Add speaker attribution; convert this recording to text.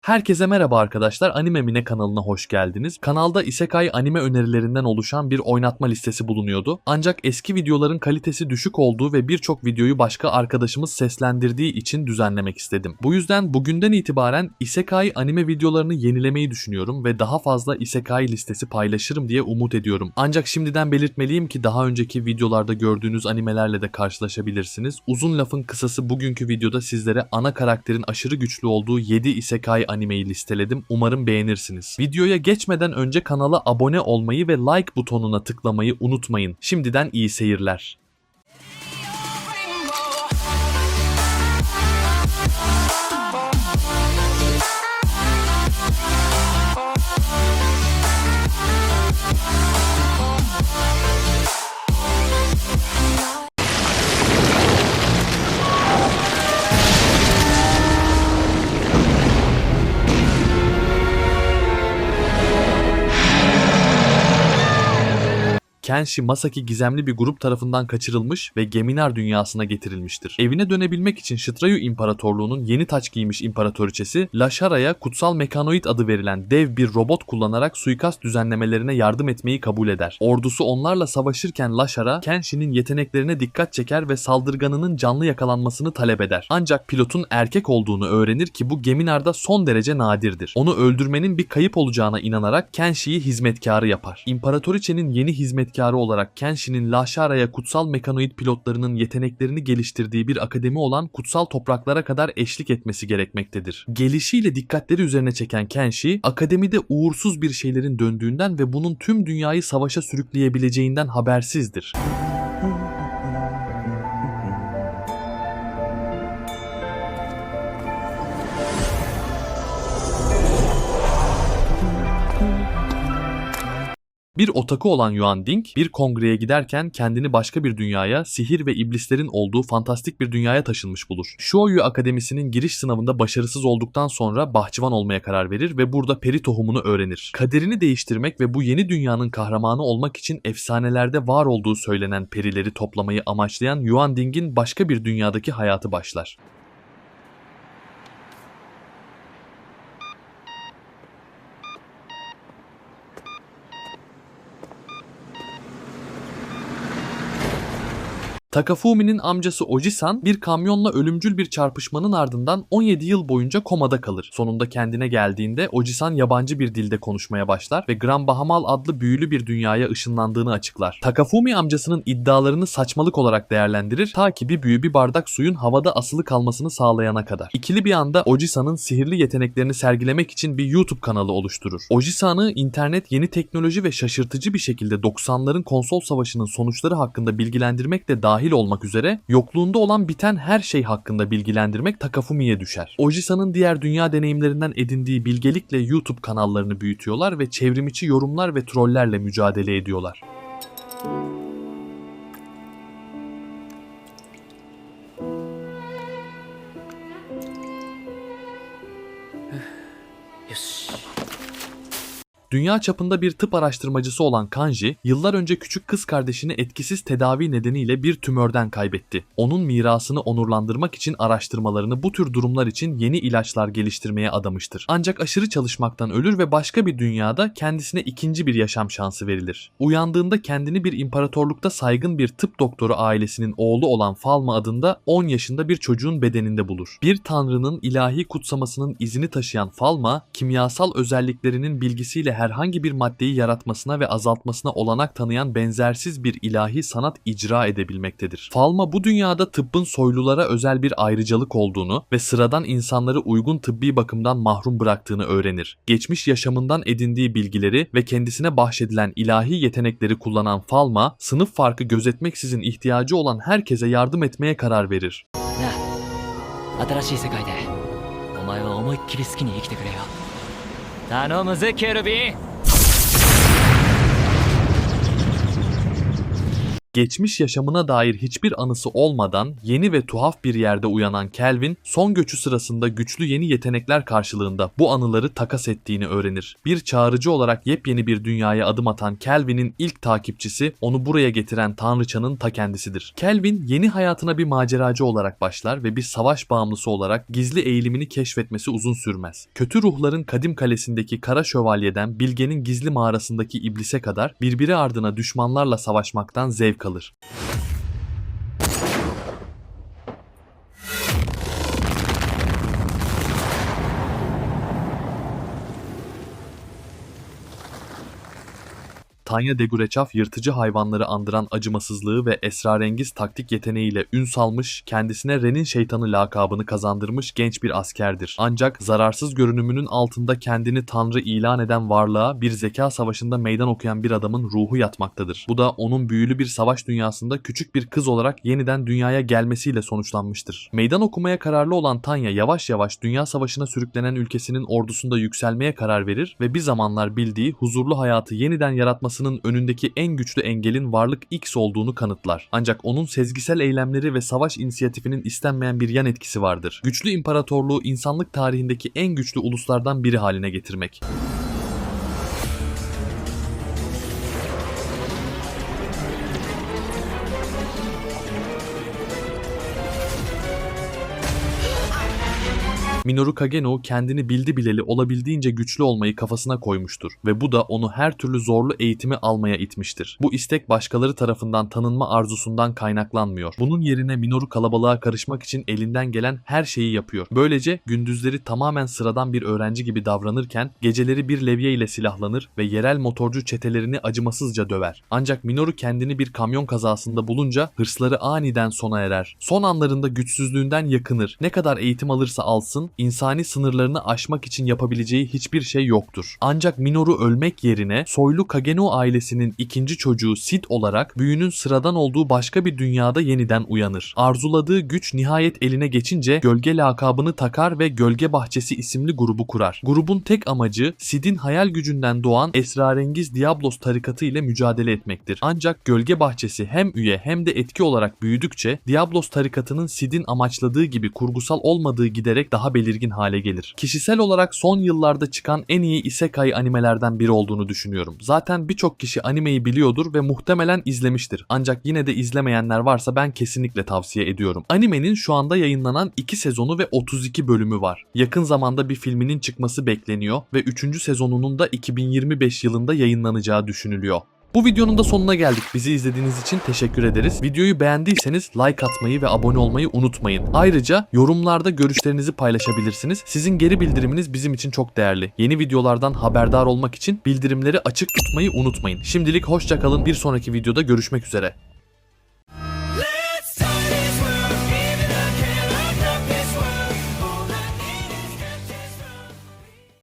Speaker 1: Herkese merhaba arkadaşlar. Anime Mine kanalına hoş geldiniz. Kanalda Isekai anime önerilerinden oluşan bir oynatma listesi bulunuyordu. Ancak eski videoların kalitesi düşük olduğu ve birçok videoyu başka arkadaşımız seslendirdiği için düzenlemek istedim. Bu yüzden bugünden itibaren Isekai anime videolarını yenilemeyi düşünüyorum ve daha fazla Isekai listesi paylaşırım diye umut ediyorum. Ancak şimdiden belirtmeliyim ki daha önceki videolarda gördüğünüz animelerle de karşılaşabilirsiniz. Uzun lafın kısası bugünkü videoda sizlere ana karakterin aşırı güçlü olduğu 7 Isekai animeyi listeledim. Umarım beğenirsiniz. Videoya geçmeden önce kanala abone olmayı ve like butonuna tıklamayı unutmayın. Şimdiden iyi seyirler. Kenshi Masaki gizemli bir grup tarafından kaçırılmış ve Geminar dünyasına getirilmiştir. Evine dönebilmek için Shitrayu İmparatorluğu'nun yeni taç giymiş imparatoriçesi Lashara'ya kutsal mekanoid adı verilen dev bir robot kullanarak suikast düzenlemelerine yardım etmeyi kabul eder. Ordusu onlarla savaşırken Lashara, Kenshi'nin yeteneklerine dikkat çeker ve saldırganının canlı yakalanmasını talep eder. Ancak pilotun erkek olduğunu öğrenir ki bu Geminar'da son derece nadirdir. Onu öldürmenin bir kayıp olacağına inanarak Kenshi'yi hizmetkarı yapar. İmparatoriçenin yeni hizmetkarı olarak Kenshi'nin Lashara'ya kutsal mekanoid pilotlarının yeteneklerini geliştirdiği bir akademi olan kutsal topraklara kadar eşlik etmesi gerekmektedir. Gelişiyle dikkatleri üzerine çeken Kenshi, akademide uğursuz bir şeylerin döndüğünden ve bunun tüm dünyayı savaşa sürükleyebileceğinden habersizdir. Bir otaku olan Yuan Ding bir kongreye giderken kendini başka bir dünyaya, sihir ve iblislerin olduğu fantastik bir dünyaya taşınmış bulur. Shuoyu Akademisi'nin giriş sınavında başarısız olduktan sonra bahçıvan olmaya karar verir ve burada peri tohumunu öğrenir. Kaderini değiştirmek ve bu yeni dünyanın kahramanı olmak için efsanelerde var olduğu söylenen perileri toplamayı amaçlayan Yuan Ding'in başka bir dünyadaki hayatı başlar. Takafumi'nin amcası Oji-san bir kamyonla ölümcül bir çarpışmanın ardından 17 yıl boyunca komada kalır. Sonunda kendine geldiğinde Oji-san yabancı bir dilde konuşmaya başlar ve Gran Bahamal adlı büyülü bir dünyaya ışınlandığını açıklar. Takafumi amcasının iddialarını saçmalık olarak değerlendirir ta ki bir büyü bir bardak suyun havada asılı kalmasını sağlayana kadar. İkili bir anda Oji-san'ın sihirli yeteneklerini sergilemek için bir YouTube kanalı oluşturur. Oji-san'ı internet yeni teknoloji ve şaşırtıcı bir şekilde 90'ların konsol savaşının sonuçları hakkında bilgilendirmek de dahil olmak üzere yokluğunda olan biten her şey hakkında bilgilendirmek Takafumi'ye düşer. Oji-san'ın diğer dünya deneyimlerinden edindiği bilgelikle YouTube kanallarını büyütüyorlar ve çevrimiçi yorumlar ve trollerle mücadele ediyorlar. Dünya çapında bir tıp araştırmacısı olan Kanji, yıllar önce küçük kız kardeşini etkisiz tedavi nedeniyle bir tümörden kaybetti. Onun mirasını onurlandırmak için araştırmalarını bu tür durumlar için yeni ilaçlar geliştirmeye adamıştır. Ancak aşırı çalışmaktan ölür ve başka bir dünyada kendisine ikinci bir yaşam şansı verilir. Uyandığında kendini bir imparatorlukta saygın bir tıp doktoru ailesinin oğlu olan Falma adında 10 yaşında bir çocuğun bedeninde bulur. Bir tanrının ilahi kutsamasının izini taşıyan Falma, kimyasal özelliklerinin bilgisiyle herhangi bir maddeyi yaratmasına ve azaltmasına olanak tanıyan benzersiz bir ilahi sanat icra edebilmektedir. Falma bu dünyada tıbbın soylulara özel bir ayrıcalık olduğunu ve sıradan insanları uygun tıbbi bakımdan mahrum bıraktığını öğrenir. Geçmiş yaşamından edindiği bilgileri ve kendisine bahşedilen ilahi yetenekleri kullanan Falma, sınıf farkı gözetmeksizin ihtiyacı olan herkese yardım etmeye karar verir.
Speaker 2: なあ新しい世界でお前は思いっきり好きに生きてくれよ 頼むぜケルビン
Speaker 1: Geçmiş yaşamına dair hiçbir anısı olmadan yeni ve tuhaf bir yerde uyanan Kelvin, son göçü sırasında güçlü yeni yetenekler karşılığında bu anıları takas ettiğini öğrenir. Bir çağrıcı olarak yepyeni bir dünyaya adım atan Kelvin'in ilk takipçisi onu buraya getiren Tanrıçanın ta kendisidir. Kelvin yeni hayatına bir maceracı olarak başlar ve bir savaş bağımlısı olarak gizli eğilimini keşfetmesi uzun sürmez. Kötü ruhların kadim kalesindeki Kara Şövalye'den Bilge'nin gizli mağarasındaki iblise kadar birbiri ardına düşmanlarla savaşmaktan zevk alır. Tanya Degureçaf yırtıcı hayvanları andıran acımasızlığı ve esrarengiz taktik yeteneğiyle ün salmış, kendisine Ren'in şeytanı lakabını kazandırmış genç bir askerdir. Ancak zararsız görünümünün altında kendini tanrı ilan eden varlığa bir zeka savaşında meydan okuyan bir adamın ruhu yatmaktadır. Bu da onun büyülü bir savaş dünyasında küçük bir kız olarak yeniden dünyaya gelmesiyle sonuçlanmıştır. Meydan okumaya kararlı olan Tanya yavaş yavaş dünya savaşına sürüklenen ülkesinin ordusunda yükselmeye karar verir ve bir zamanlar bildiği huzurlu hayatı yeniden yaratmasının önündeki en güçlü engelin varlık X olduğunu kanıtlar. Ancak onun sezgisel eylemleri ve savaş inisiyatifinin istenmeyen bir yan etkisi vardır. Güçlü imparatorluğu insanlık tarihindeki en güçlü uluslardan biri haline getirmek. Minoru Kageno kendini bildi bileli olabildiğince güçlü olmayı kafasına koymuştur ve bu da onu her türlü zorlu eğitimi almaya itmiştir. Bu istek başkaları tarafından tanınma arzusundan kaynaklanmıyor. Bunun yerine Minoru kalabalığa karışmak için elinden gelen her şeyi yapıyor. Böylece gündüzleri tamamen sıradan bir öğrenci gibi davranırken geceleri bir levye ile silahlanır ve yerel motorcu çetelerini acımasızca döver. Ancak Minoru kendini bir kamyon kazasında bulunca hırsları aniden sona erer. Son anlarında güçsüzlüğünden yakınır. Ne kadar eğitim alırsa alsın insani sınırlarını aşmak için yapabileceği hiçbir şey yoktur. Ancak Minoru ölmek yerine soylu Kageno ailesinin ikinci çocuğu Sid olarak büyünün sıradan olduğu başka bir dünyada yeniden uyanır. Arzuladığı güç nihayet eline geçince gölge lakabını takar ve Gölge Bahçesi isimli grubu kurar. Grubun tek amacı Sid'in hayal gücünden doğan esrarengiz Diablos tarikatı ile mücadele etmektir. Ancak Gölge Bahçesi hem üye hem de etki olarak büyüdükçe Diablos tarikatının Sid'in amaçladığı gibi kurgusal olmadığı giderek daha belirgin hale gelir. Kişisel olarak son yıllarda çıkan en iyi isekai animelerden biri olduğunu düşünüyorum. Zaten birçok kişi animeyi biliyordur ve muhtemelen izlemiştir. Ancak yine de izlemeyenler varsa ben kesinlikle tavsiye ediyorum. Animenin şu anda yayınlanan 2 sezonu ve 32 bölümü var. Yakın zamanda bir filminin çıkması bekleniyor ve 3. sezonunun da 2025 yılında yayınlanacağı düşünülüyor. Bu videonun da sonuna geldik. Bizi izlediğiniz için teşekkür ederiz. Videoyu beğendiyseniz like atmayı ve abone olmayı unutmayın. Ayrıca yorumlarda görüşlerinizi paylaşabilirsiniz. Sizin geri bildiriminiz bizim için çok değerli. Yeni videolardan haberdar olmak için bildirimleri açık tutmayı unutmayın. Şimdilik hoşçakalın. Bir sonraki videoda görüşmek üzere.